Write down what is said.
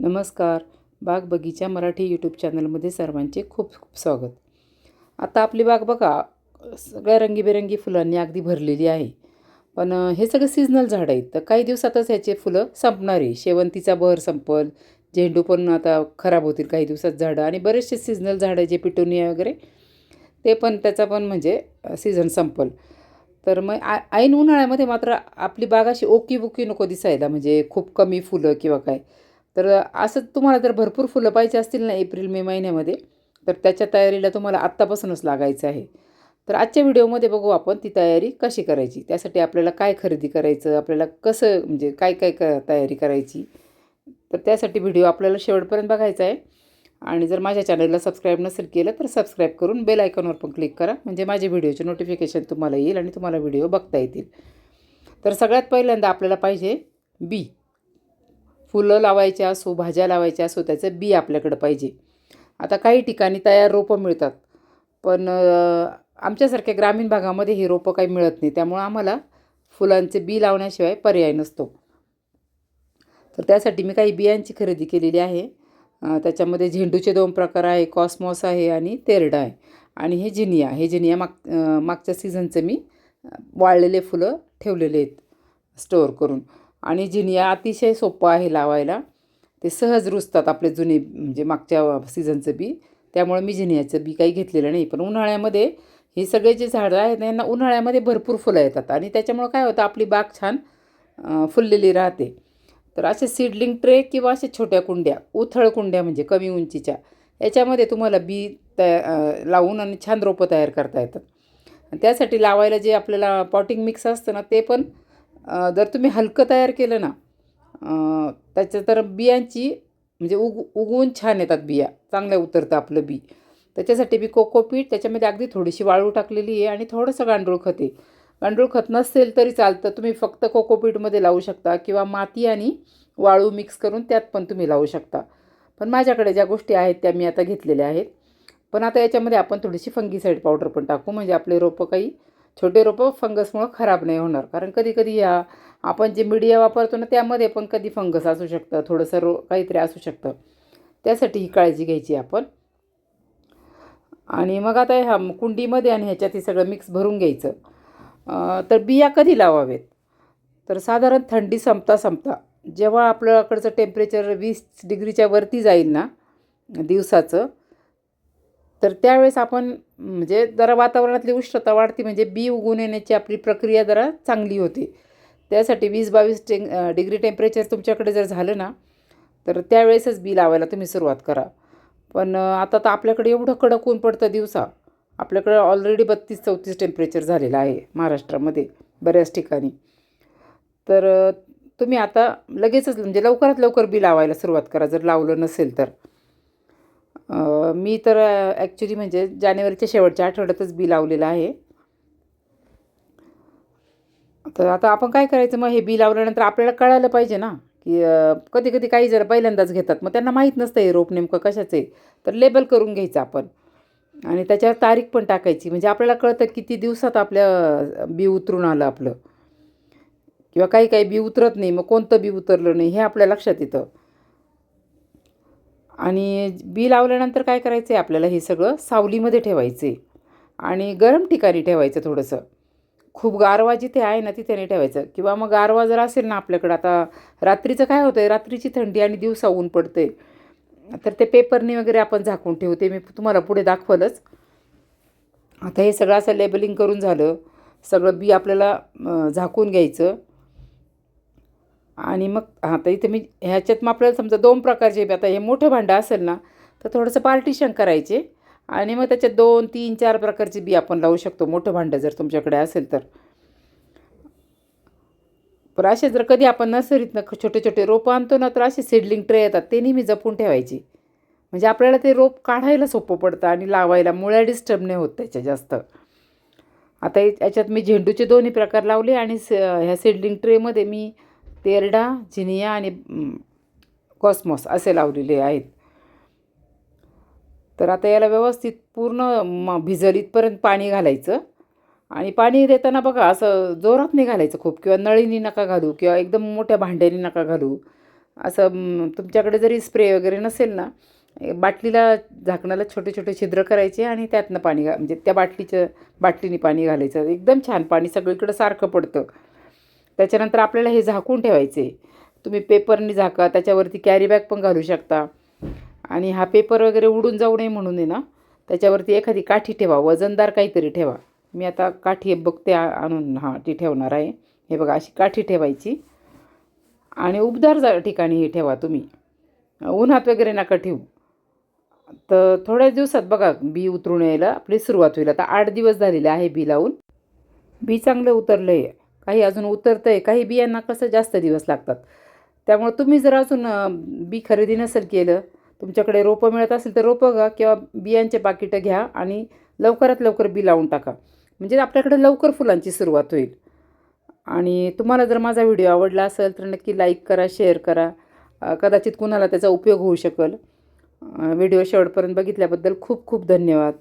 नमस्कार. बाग बगीचा मराठी यूट्यूब चॅनलमध्ये सर्वांचे खूप खूप स्वागत. आता आपली बाग बघा सगळ्या रंगीबेरंगी फुलांनी अगदी भरलेली आहे. पण हे सगळं सिजनल झाड आहेत तर काही दिवसातच ह्याचे फुलं संपणार आहे. शेवंतीचा बहर संपल झेंडू पण आता खराब होतील काही दिवसात झाडं आणि बरेचसे सिजनल झाडं जे पिटोनिया वगैरे ते पण त्याचा पण म्हणजे सीझन संपल. तर मग आ ऐन उन्हाळ्यामध्ये मात्र आपली बाग अशी ओकी बुकी नको दिसायला म्हणजे खूप कमी फुलं किंवा काय. तर असं तुम्हाला जर भरपूर फुलं पाहिजे असतील ना एप्रिल मे महिन्यामध्ये तर त्याच्या तयारीला तुम्हाला आत्तापासूनच लागायचं आहे. तर आजच्या व्हिडिओमध्ये बघू आपण ती तयारी कशी करायची त्यासाठी आपल्याला काय खरेदी करायचं आपल्याला कसं म्हणजे काय काय क तयारी करायची तर त्यासाठी व्हिडिओ आपल्याला शेवटपर्यंत बघायचा आहे. आणि जर माझ्या चॅनलला सबस्क्राईब नसेल केलं तर सबस्क्राईब करून बेल आयकॉनवर पण क्लिक करा म्हणजे माझे व्हिडिओचे नोटिफिकेशन तुम्हाला येईल आणि तुम्हाला व्हिडिओ बघता येतील. तर सगळ्यात पहिल्यांदा आपल्याला पाहिजे बी. फुलं लावायच्या असो भाज्या लावायच्या असो त्याचं बी आपल्याकडं पाहिजे. आता काही ठिकाणी तयार रोपं मिळतात पण आमच्यासारख्या ग्रामीण भागामध्ये हे रोपं काही मिळत नाही. त्यामुळं आम्हाला फुलांचे बी लावण्याशिवाय पर्याय नसतो. तर त्यासाठी मी काही बियांची खरेदी केलेली आहे. त्याच्यामध्ये झेंडूचे दोन प्रकार आहे कॉस्मॉस आहे आणि तेरडा आहे. आणि हे जिनिया हे जिनिया माग मागच्या सीझनचं मी वाळलेले फुलं ठेवलेले आहेत स्टोअर करून. आणि जिनिया अतिशय सोपं आहे लावायला. ते सहज रुजतात आपले जुने म्हणजे मागच्या सीझनचं बी. त्यामुळे मी जिनियाचं बी काही घेतलेलं नाही. पण उन्हाळ्यामध्ये हे सगळे जे झाडं आहेत यांना उन्हाळ्यामध्ये भरपूर फुलं येतात. आणि त्याच्यामुळं काय होतं आपली बाग छान फुललेली राहते. तर असे सीडलिंग ट्रे किंवा असे छोट्या कुंड्या उथळ कुंड्या म्हणजे कमी उंचीच्या याच्यामध्ये तुम्हाला बी तया लावून आणि छान रोपं तयार करता येतात. आणि त्यासाठी लावायला जे आपल्याला पॉटिंग मिक्स असतं ना ते पण जर तुम्ही हलकं तयार केलं ना त्याच्या तर बियांची म्हणजे उग उगवून छान येतात बिया. चांगल्या उतरतं आपलं बी. त्याच्यासाठी मी कोकोपीट त्याच्यामध्ये अगदी थोडीशी वाळू टाकलेली आहे आणि थोडंसं गांडूळ खत आहे. गांडूळ खत नसेल तरी चालतं. तुम्ही फक्त कोकोपीटमध्ये लावू शकता किंवा माती आणि वाळू मिक्स करून त्यात पण तुम्ही लावू शकता. पण माझ्याकडे ज्या गोष्टी आहेत त्या मी आता घेतलेल्या आहेत. पण आता याच्यामध्ये आपण थोडीशी फंगीसाईड पावडर पण टाकू. म्हणजे आपले रोपं काही छोटे रोपं फंगसमुळं खराब नाही होणार. कारण कधी कधी या आपण जे मीडिया वापरतो ना त्यामध्ये पण कधी फंगस असू शकतं थोडंसं रो काहीतरी असू शकतं. त्यासाठी ही काळजी घ्यायची आपण. आणि मग आता ह्या कुंडीमध्ये आणि ह्याच्यात हे सगळं मिक्स भरून घ्यायचं. तर बिया कधी लावावेत? तर साधारण थंडी संपता संपता जेव्हा आपल्याकडचं टेम्परेचर वीस डिग्रीच्या वरती जाईल ना दिवसाचं तर त्यावेळेस आपण म्हणजे जरा वातावरणातली उष्णता वाढते म्हणजे बी उगवून येण्याची आपली प्रक्रिया जरा चांगली होते. त्यासाठी वीस बावीस टे डिग्री टेम्परेचर तुमच्याकडे जर झालं ना तर त्यावेळेसच बी लावायला तुम्ही सुरुवात करा. पण आता तर आपल्याकडे एवढं कडक ऊन पडतं दिवसा. आपल्याकडे ऑलरेडी बत्तीस चौतीस टेम्परेचर झालेलं आहे महाराष्ट्रामध्ये बऱ्याच ठिकाणी. तर तुम्ही आता लगेचच म्हणजे लवकरात लवकर बी लावायला सुरुवात करा जर लावलं नसेल तर. मी तर ॲक्च्युली म्हणजे जानेवारीच्या शेवटच्या आठवड्यातच बी लावलेलं आहे. तर आता आपण काय करायचं? मग हे बी लावल्यानंतर आपल्याला कळायला पाहिजे ना की कधी कधी काही जर पहिल्यांदाच घेतात मग त्यांना माहीत नसतं हे रोप नेमकं कशाचं आहे. तर लेबल करून घ्यायचं आपण. आणि त्याच्यावर तारीख पण टाकायची. म्हणजे आपल्याला कळतं किती दिवसात आपल्या बी उतरून आलं आपलं. किंवा काही काही बी उतरत नाही मग कोणतं बी उतरलं नाही हे आपल्या लक्षात येतं. आणि बी लावल्यानंतर काय करायचं आहे आपल्याला हे सगळं सावलीमध्ये ठेवायचं आहे आणि गरम ठिकाणी ठेवायचं थोडंसं. खूप गारवा जिथे आहे ना तिथे नाही ठेवायचं. किंवा मग गारवा जर असेल ना आपल्याकडं आता रात्रीचं काय होतं आहे रात्रीची थंडी आणि दिवसा ऊन पडते तर ते पेपरने वगैरे आपण झाकून ठेवते मी तुम्हाला पुढे दाखवलंच. आता हे सगळं असं लेबलिंग करून झालं. सगळं बी आपल्याला झाकून घ्यायचं. आणि मग हां तर इथे मी ह्याच्यात मग आपल्याला समजा दोन प्रकारचे बी आता हे मोठं भांडं असेल ना तर थोडंसं पार्टिशन करायचे. आणि मग त्याच्यात दोन तीन चार प्रकारचे बी आपण लावू शकतो मोठं भांडं जर तुमच्याकडे असेल तर. पण असे जर कधी आपण नर्सरीतनं छोटे छोटे रोपं आणतो ना तर असे सिडलिंग ट्रे येतात ते नेहमी जपून ठेवायची. म्हणजे आपल्याला ते रोप काढायला सोपं पडतं आणि लावायला मुळ्या डिस्टर्ब नाही होत त्याच्या जास्त. आता याच्यात मी झेंडूचे दोन्ही प्रकार लावले आणि स ह्या सिडलिंग ट्रेमध्ये मी तेरडा झिनिया आणि कॉस्मॉस असे लावलेले आहेत. तर आता याला व्यवस्थित पूर्ण म भिजल इथपर्यंत पाणी घालायचं. आणि पाणी देताना बघा असं जोरात नाही घालायचं खूप किंवा नळीनी नका घालू किंवा एकदम मोठ्या भांड्यानी नका घालू. असं तुमच्याकडे जरी स्प्रे वगैरे नसेल ना बाटलीला झाकणाला छोटे छोटे छिद्र करायचे आणि त्यातनं पाणी घा म्हणजे त्या बाटलीचं बाटलीने पाणी घालायचं. एकदम छान पाणी सगळीकडं सारखं पडतं. त्याच्यानंतर आपल्याला हे झाकून ठेवायचे. तुम्ही पेपरनी झाका त्याच्यावरती कॅरी बॅग पण घालू शकता. आणि हा पेपर वगैरे उडून जाऊ नये म्हणून आहे ना त्याच्यावरती एखादी काठी ठेवा वजनदार काहीतरी ठेवा. मी आता काठी बघते आणून हां ती ठेवणार आहे. हे बघा अशी काठी ठेवायची. आणि उबदार जा ठिकाणी हे ठेवा तुम्ही. उन्हात वगैरे नका ठेवू. तर थोड्याच दिवसात बघा बी उतरून यायला आपली सुरुवात होईल. आता आठ दिवस झालेले आहे बी लावून. बी चांगलं उतरलं आहे काही अजून उतरतं आहे काही बियांना कसं जास्त दिवस लागतात? त्यामुळे तुम्ही जर अजून बी खरेदी नसेल केलं तुमच्याकडे रोपं मिळत असेल तर रोपं घ्या किंवा बियांचे पाकिटं घ्या आणि लवकरात लवकर बी लावून टाका. म्हणजे आपल्याकडे लवकर फुलांची सुरुवात होईल. आणि तुम्हाला जर माझा व्हिडिओ आवडला असेल तर नक्की लाईक करा शेअर करा. कदाचित कुणाला त्याचा उपयोग होऊ शकेल. व्हिडिओ शेवटपर्यंत बघितल्याबद्दल खूप खूप धन्यवाद.